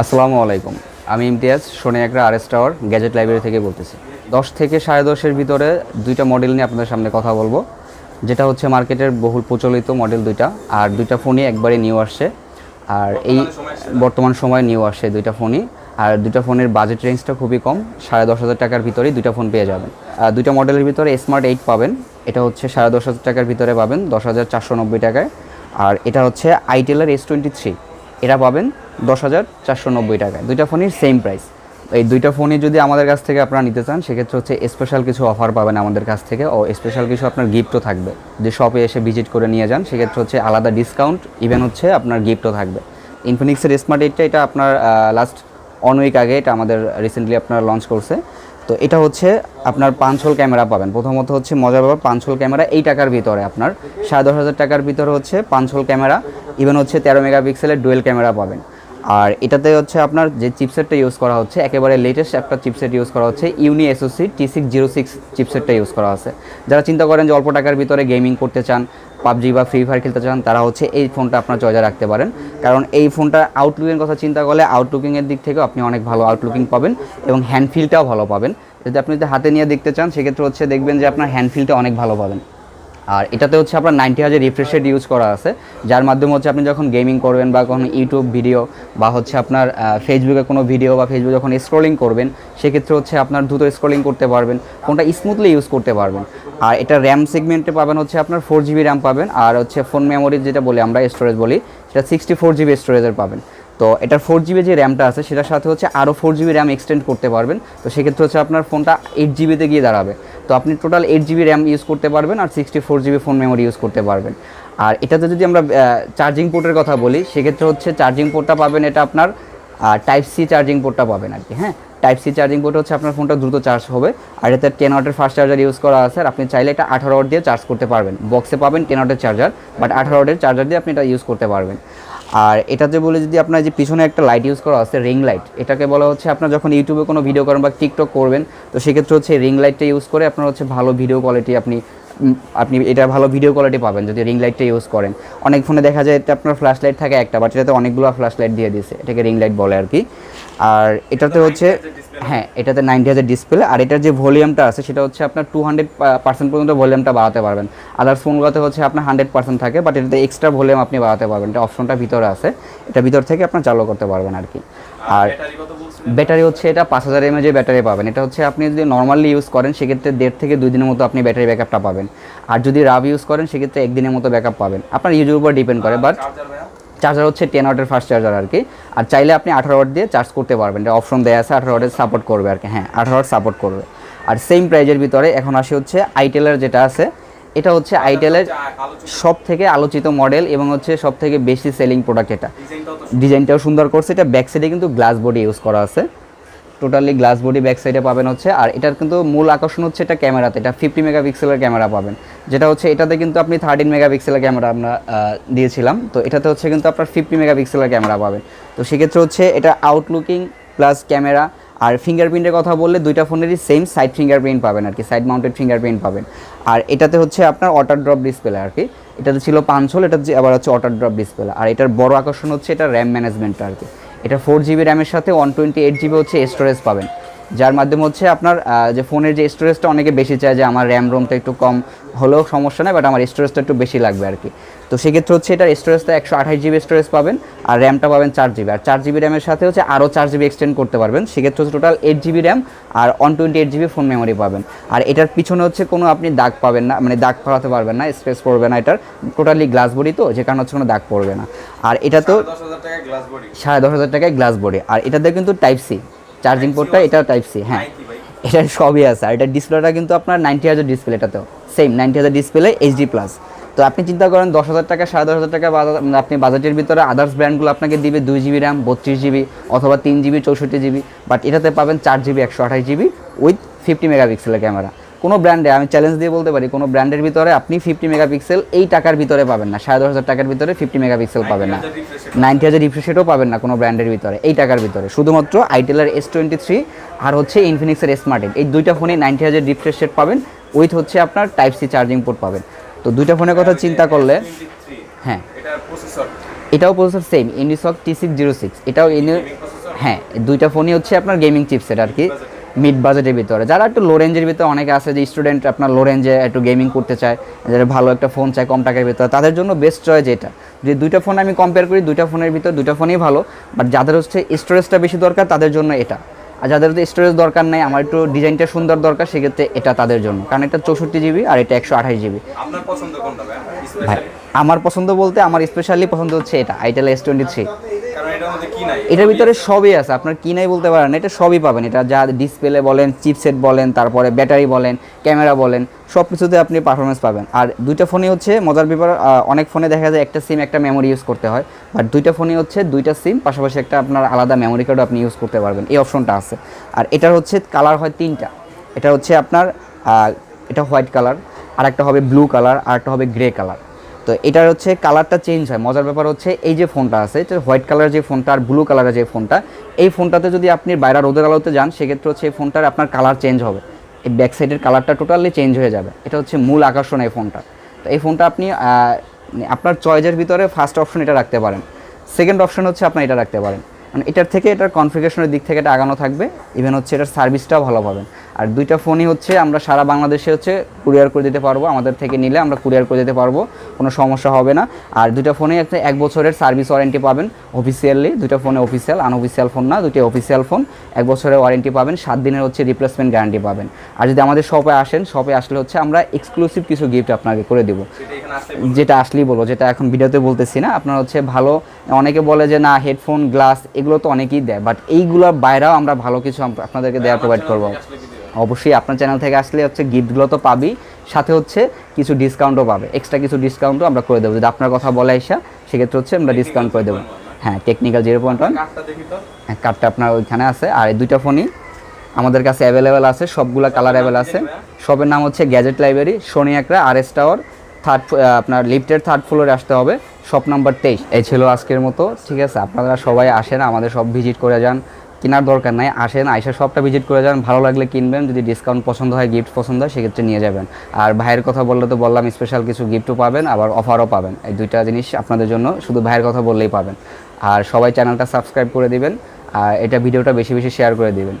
আসসালামু আলাইকুম। আমি ইমতিয়াজ সোনিয়াকরা আর এস টাওয়ার গ্যাজেট লাইব্রেরি থেকে বলতেছি। দশ থেকে সাড়ে দশের ভিতরে দুইটা মডেল নিয়ে আপনাদের সামনে কথা বলব। যেটা হচ্ছে মার্কেটের বহুল প্রচলিত মডেল দুইটা আর দুইটা ফোনই একবারে নিউ আসছে। আর এই বর্তমান সময় নিউ আসছে দুইটা ফোনই। আর দুইটা ফোনের বাজেট রেঞ্জটা খুবই কম সাড়ে দশ হাজার টাকার ভিতরেই দুইটা ফোন পেয়ে যাবেন। আর দুইটা মডেলের ভিতরে স্মার্ট এইট পাবেন। এটা হচ্ছে সাড়ে দশ হাজার টাকার ভিতরে পাবেন দশ হাজার চারশো নব্বই টাকায়। আর এটা হচ্ছে আইটেলের এস টোয়েন্টি থ্রি এটা পাবেন দশ হাজার চারশো নব্বই টাকায় দুইটা ফোনই সেম প্রাইস এই দুইটা ফোনই যদি আমাদের কাছ থেকে আপনারা নিতে চান, সেক্ষেত্রে হচ্ছে স্পেশাল কিছু অফার পাবেন আমাদের কাছ থেকে। ও স্পেশাল কিছু আপনার গিফটও থাকবে। যে শপে এসে ভিজিট করে নিয়ে যান, সেক্ষেত্রে হচ্ছে আলাদা ডিসকাউন্ট ইভেন হচ্ছে আপনার গিফটও থাকবে। ইনফিনিক্সের স্মার্ট এইটটা এটা আপনার লাস্ট অন উইক আগে এটা আমাদের রিসেন্টলি আপনার লঞ্চ করছে। তো এটা হচ্ছে আপনার পাঁচ হোল ক্যামেরা পাবেন। প্রথমত হচ্ছে মজার ব্যাপার পাঁচ হোল ক্যামেরা এই টাকার ভিতরে আপনার। সাড়ে দশ হাজার টাকার ভিতরে হচ্ছে পাঁচ হোল ক্যামেরা ইভেন হচ্ছে তেরো মেগাপিক্সেলের ডুয়েল ক্যামেরা পাবেন। আর এটাতে হচ্ছে আপনার যে চিপসেটটা ইউজ করা হচ্ছে, একেবারে লেটেস্ট একটা চিপসেট ইউজ করা হচ্ছে Unisoc T six zero six চিপসেটটা use করা আছে। যারা চিন্তা করেন যে অল্প টাকার ভিতরে গেমিং করতে চান, পাবজি বা ফ্রি ফায়ার খেলতে চান, তারা হচ্ছে এই ফোনটা আপনার চয়েজে রাখতে পারেন। কারণ এই ফোনটা আউটলুকিংয়ের কথা চিন্তা করলে আউটলুকিংয়ের দিক থেকেও আপনি অনেক ভালো আউটলুকিং পাবেন এবং হ্যান্ড ফিলটাও ভালো পাবেন। যদি আপনি যদি হাতে নিয়ে দেখতে চান, সেক্ষেত্রে হচ্ছে দেখবেন যে আপনার হ্যান্ড ফিলটা অনেক ভালো পাবেন। আর এটাতে হচ্ছে আপনার নাইনটি হাজার রিফ্রেশ রেট ইউজ করা আছে, যার মাধ্যমে হচ্ছে আপনি যখন গেমিং করবেন বা কোনো ইউটিউব ভিডিও বা হচ্ছে আপনার ফেসবুকে কোনো ভিডিও বা ফেসবুকে যখন স্ক্রলিং করবেন, সেক্ষেত্রে হচ্ছে আপনার দ্রুত স্ক্রলিং করতে পারবেন, ফোনটা স্মুথলি ইউজ করতে পারবেন। আর এটা র্যাম সেগমেন্টে পাবেন হচ্ছে আপনার ফোর জিবি র্যাম পাবেন, আর হচ্ছে ফোন মেমোরি যেটা বলি আমরা স্টোরেজ বলি, সেটা সিক্সটি ফোর জিবি স্টোরেজের পাবেন। তো এটার ফোর জিবি যে র্যামটা আছে, সেটার সাথে হচ্ছে আরও ফোর জিবি র্যাম এক্সটেন্ড করতে পারবেন, তো সেক্ষেত্রে হচ্ছে আপনার ফোনটা এইট জিবিতে গিয়ে দাঁড়াবে। তো আপনি total eight GB RAM use করতে পারবেন আর sixty four GB phone memory use করতে পারবেন। আর এটাতে যদি আমরা চার্জিং পোর্টের কথা বলি, সেক্ষেত্রে হচ্ছে চার্জিং পোর্টটা পাবেন এটা আপনার টাইপ সি চার্জিং পোর্টটা পাবেন আর কি হ্যাঁ? টাইপ সি চার্জিং পোর্ট হচ্ছে আপনার ফোনটা দ্রুত চার্জ হবে, আর এতে টেন ওয়াটের ফাস্ট চার্জার ইউজ করা আছে, আর আপনি চাইলে এটা আঠারো ওয়াট দিয়ে চার্জ করতে পারবেন। বক্সে পাবেন টেন ওয়াটের চার্জার বাট আঠারো ওয়াটের চার্জার দিয়ে আপনি এটা ইউজ করতে পারবেন। আর এটাতে বলে যদি আপনার যে পিছনে একটা লাইট ইউজ করা আছে রিং লাইট এটাকে বলা হচ্ছে আপনার যখন ইউটিউবে কোনো ভিডিও করেন বা টিকটক করবেন, তো সেক্ষেত্রে হচ্ছে রিং লাইটটা ইউজ করে আপনার হচ্ছে ভালো ভিডিও কোয়ালিটি আপনি আপনি এটা ভালো ভিডিও কোয়ালিটি পাবেন যদি রিং লাইটটা ইউজ করেন। অনেক ফোনে দেখা যায় এটা আপনার ফ্ল্যাশ লাইট থাকে একটা বাট এটাতে অনেকগুলো ফ্ল্যাশ লাইট দিয়ে দিয়েছে। এটাকে রিং লাইট বলে আর কি আর এটাতে হচ্ছে হ্যাঁ এটাতে নাইনটি হাজার ডিসপ্লে আর এটার যে ভলিউমটা আছে সেটা হচ্ছে আপনার টু হান্ড্রেড পার্সেন্ট পর্যন্ত ভলিউমটা বাড়াতে পারবেন। আদার ফোনগুলোতে হচ্ছে আপনার হান্ড্রেড পার্সেন্ট থাকে বাট এটাতে এক্সট্রা ভলিউম আপনি বাড়াতে পারবেন। এটা অপশনটা ভিতরে আছে। এটা ভিতর থেকে আপনার চালু করতে পারবেন আর কি আর ব্যাটারি হচ্ছে এটা পাঁচ হাজার এমএজের ব্যাটারি পাবেন। এটা হচ্ছে আপনি যদি নর্মালি ইউজ করেন সেক্ষেত্রে দেড় থেকে দুই দিনের মতো আপনি ব্যাটারি ব্যাকআপটা পাবেন। আর যদি রাব ইউজ করেন সেক্ষেত্রে একদিনের মতো ব্যাকআপ পাবেন। আপনার ইউজের উপর ডিপেন্ড করে বাট চার্জার হচ্ছে টেন ওয়াটের ফাস্ট চার্জার আর কি। আর চাইলে আপনি আঠারো ওয়াট দিয়ে চার্জ করতে পারবেন। এটা অপশন দেওয়া আছে আঠারো ওয়াটের সাপোর্ট করবে আর কি। হ্যাঁ আঠারো ওয়াট সাপোর্ট করবে। আর সেম প্রাইজের ভিতরে এখন আসে হচ্ছে আইটেলের যেটা আছে এটা হচ্ছে আইটেলের সব থেকে আলোচিত মডেল এবং হচ্ছে সব থেকে বেশি সেলিং প্রোডাক্ট এটা। ডিজাইনটাও সুন্দর করছে, এটা ব্যাক সাইডে কিন্তু গ্লাস বডি ইউজ করা আছে। টোটালি গ্লাস বডি ব্যাক সাইডে পাবেন হচ্ছে, আর এটার কিন্তু মূল আকর্ষণ হচ্ছে এটা ক্যামেরাতে, এটা ফিফটি মেগাপিক্সেলের ক্যামেরা পাবেন। যেটা হচ্ছে এটাতে কিন্তু আপনি থার্টিন মেগাপিক্সেলের ক্যামেরা আমরা দিয়েছিলাম। তো এটাতে হচ্ছে কিন্তু আপনার ফিফটি মেগাপিক্সেলের ক্যামেরা পাবেন। তো সেক্ষেত্রে হচ্ছে এটা আউটলুকিং প্লাস ক্যামেরা আর ফিঙ্গারপ্রিন্টের কথা বললে দুইটা ফোনেরই সেম সাইড ফিঙ্গারপ্রিন্ট পাবেন আর কি সাইড মাউন্টেড ফিঙ্গারপ্রিন্ট পাবেন। আর এটাতে হচ্ছে আপনার অটার ড্রপ ডিসপ্লে আর কি, এটাতে ছিল পাঁচ হোল এটা আবার হচ্ছে অটার ড্রপ ডিসপ্লে আর এটার বড় আকর্ষণ হচ্ছে এটা র্যাম ম্যানেজমেন্টটা আর কি। এটা ফোর জিবি র্যামের সাথে ওয়ান টোয়েন্টি এইট জিবি হচ্ছে স্টোরেজ পাবেন। যার মাধ্যমে হচ্ছে আপনার যে ফোনের যে স্টোরেজটা অনেকে বেশি চায় যে আমার র্যাম রোমটা একটু কম হলেও সমস্যা নেই বাট আমার স্টোরেজটা একটু বেশি লাগবে আর কি তো সেক্ষেত্রে হচ্ছে এটার স্টোরেজটা একশো আঠাশ জিবি স্টোরেজ পাবেন আর র্যামটা পাবেন চার জিবি আর চার জিবি র্যামের সাথে হচ্ছে আরও চার জিবি এক্সটেন্ড করতে পারবেন। সেক্ষেত্রে হচ্ছে টোটাল এইট জিবি র্যাম আর one twenty eight GB phone memory পাবেন। আর এটার পিছনে হচ্ছে কোনো আপনি দাগ পাবেন না মানে দাগ পড়াতে পারবেন না স্পেস পড়বে না এটার। টোটালি গ্লাস বডি তো যে কারণে হচ্ছে কোনো দাগ পড়বে না। আর এটা তো সাড়ে দশ হাজার টাকায় গ্লাস বডি আর এটাতে কিন্তু টাইপ সি চার্জিং পোর্টটা এটাও টাইপ সি হ্যাঁ। এটা সবই আছে। আর এটা ডিসপ্লেটা কিন্তু আপনার নাইনটি হাজার ডিসপ্লে এটাতেও। সেম নাইনটি হাজার ডিসপ্লে এইচডি প্লাস তো আপনি চিন্তা করেন দশ হাজার টাকা সাড়ে দশ হাজার টাকা বাজা- আপনি বাজেটের ভিতরে আদার্স ব্র্যান্ডগুলো আপনাকে দিবে দুই জিবি র্যাম বত্রিশ জিবি অথবা তিন জিবি চৌষট্টি জিবি বাট এটাতে পাবেন চার জিবি একশো আঠাশ জিবি উইথ ফিফটি মেগা পিক্সেলের ক্যামেরা কোনো ব্র্যান্ডে আমি চ্যালেঞ্জ দিয়ে বলতে পারি কোনো ব্র্যান্ডের ভিতরে আপনি ফিফটি মেগাপিক্সেল এই টাকার ভিতরে পাবেন না সাড়ে দশ হাজার টাকার ভিতরে ফিফটি মেগাপিক্সেল পাবেন না। নাইনটি হাজার রিফ্রেশেটও পাবেন না কোনো ব্র্যান্ডের ভিতরে এই টাকার ভিতরে। শুধুমাত্র আইটেলের এস টোয়েন্টি থ্রি আর হচ্ছে ইনফিনিক্সের স্মার্ট এই দুইটা ফোনে নাইনটি হাজার রিফ্রেশ রেট পাবেন উইথ হচ্ছে আপনার টাইপ সি চার্জিং পোর্ট পাবেন। তো দুইটা ফোনের কথা চিন্তা করলে হ্যাঁ। এটাও প্রসেসর সেম ইন্ডিসক টি সিক্স জিরো সিক্স এটাও হ্যাঁ দুইটা ফোনই হচ্ছে আপনার গেমিং চিপসেট আর কি। মিড বাজেটের ভিতরে। যারা একটু লো রেঞ্জের ভিতরে অনেকে আছে যে স্টুডেন্ট আপনার লো রেঞ্জে একটু গেমিং করতে চায় যারা ভালো একটা ফোন চায় কম টাকার ভিতরে তাদের জন্য বেস্ট চয়েস এটা। যে দুইটা ফোন আমি কম্পেয়ার করি দুইটা ফোনের ভিতর দুইটা ফোনই ভালো বাট যাদের হচ্ছে স্টোরেজটা বেশি দরকার তাদের জন্য এটা। আর যাদের হচ্ছে স্টোরেজ দরকার নেই আমার একটু ডিজাইনটা সুন্দর দরকার সেক্ষেত্রে এটা তাদের জন্য। কারণ এটা চৌষট্টি জিবি আর এটা একশো আঠাশ জিবি ভাই আমার পছন্দ বলতে আমার স্পেশালি পছন্দ হচ্ছে এটা আইটেল এস টোয়েন্টি থ্রি এটার ভিতরে সবই আছে আপনার কি নাই বলতে পারেন এটা সবই পাবেন। এটা যা ডিসপ্লে বলেন চিপসেট বলেন তারপরে ব্যাটারি বলেন ক্যামেরা বলেন সব কিছুতে আপনি পারফরমেন্স পাবেন। আর দুইটা ফোনই হচ্ছে মজার ব্যাপার অনেক ফোনে দেখা যায় একটা সিম একটা মেমোরি ইউজ করতে হয়। বাট দুইটা ফোনই হচ্ছে দুইটা সিম পাশাপাশি একটা আপনার আলাদা মেমোরি কার্ডও আপনি ইউজ করতে পারবেন। এই অপশনটা আছে। আর এটার হচ্ছে কালার হয় তিনটা। এটা হচ্ছে আপনার এটা হোয়াইট কালার আর একটা হবে ব্লু কালার আর একটা হবে গ্রে কালার তো এটার হচ্ছে কালারটা চেঞ্জ হয়। মজার ব্যাপার হচ্ছে এই যে ফোনটা আছে হোয়াইট কালার যে ফোনটা আর ব্লু কালারের যে ফোনটা, এই ফোনটাতে যদি আপনি বাইরে রোদের আলোতে যান, সেক্ষেত্রে হচ্ছে এই ফোনটার আপনার কালার চেঞ্জ হবে। এই ব্যাক সাইডের কালারটা টোটালি চেঞ্জ হয়ে যাবে। এটা হচ্ছে মূল আকর্ষণ এই ফোনটা। তো এই ফোনটা আপনি মানে আপনার চয়েসের ভিতরে ফার্স্ট অপশন এটা রাখতে পারেন। সেকেন্ড অপশন হচ্ছে আপনি এটা রাখতে পারেন। মানে এটার থেকে এটার কনফিগারেশনের দিক থেকে এটা আগানো থাকবে। ইভেন হচ্ছে এটার সার্ভিসটাও ভালো পাবেন। আর দুইটা ফোনই হচ্ছে আমরা সারা বাংলাদেশে হচ্ছে কুরিয়ার করে দিতে পারব আমাদের থেকে নিলে আমরা কুরিয়ার করে দিতে পারব কোনো সমস্যা হবে না। আর দুইটা ফোনে একটা এক বছরের সার্ভিস ওয়ারেন্টি পাবেন অফিসিয়ালি দুইটা ফোনে অফিসিয়াল আনঅফিসিয়াল ফোন না দুটি অফিসিয়াল ফোন এক বছরের ওয়ারেন্টি পাবেন সাত দিনের হচ্ছে রিপ্লেসমেন্ট গ্যারান্টি পাবেন। আর যদি আমাদের শপে আসেন শপে আসলে হচ্ছে আমরা এক্সক্লুসিভ কিছু গিফট আপনাকে করে দেবো। যেটা আসলেই বলো যেটা এখন ভিডিওতে বলতেছি না আপনার হচ্ছে ভালো অনেকে বলে যে না হেডফোন গ্লাস এগুলো তো অনেকেই দেয় বাট এইগুলোর বাইরেও আমরা ভালো কিছু আপ- আপনাদেরকে দেওয়া প্রোভাইড করব। অবশ্যই আপনার চ্যানেল থেকে আসলে হচ্ছে গিফটগুলো তো পাবি সাথে হচ্ছে কিছু ডিসকাউন্টও পাবে। এক্সট্রা কিছু ডিসকাউন্টও আমরা করে দেবো। যদি আপনার কথা বলে আইসা সেক্ষেত্রে হচ্ছে আমরা ডিসকাউন্ট করে দেবো। হ্যাঁ টেকনিক্যাল জিরো পয়েন্ট ওয়ান তো। কার্ডটা আপনার ওইখানে আছে। আর এই দুইটা ফোনই আমাদের কাছে অ্যাভেলেবেল আছে। সবগুলো কালার অ্যাভেল আছে। সবের নাম হচ্ছে গ্যাজেট লাইব্রেরি সোনি একরা আর এস টাওয়ার থার্ড আপনার লিফটের থার্ড ফ্লোরে আসতে হবে। শপ নাম্বার তেইশ। এই ছিল আজকের মতো। ঠিক আছে আপনারা সবাই আসেন আমাদের সব ভিজিট করে যান। কেনার দরকার নাই। আসেন, আইসা সবটা ভিজিট করে যান। ভালো লাগলে কিনবেন। যদি ডিসকাউন্ট পছন্দ হয় গিফট পছন্দ হয়, সেক্ষেত্রে নিয়ে যাবেন। আর ভাইয়ের কথা বললে তো বললাম স্পেশাল কিছু গিফটও পাবেন, আবার অফারও পাবেন। এই দুইটা জিনিস আপনাদের জন্য শুধু ভাইয়ের কথা বললেই পাবেন। আর সবাই চ্যানেলটা সাবস্ক্রাইব করে দিবেন। আর এটা ভিডিওটা বেশি বেশি শেয়ার করে দিবেন।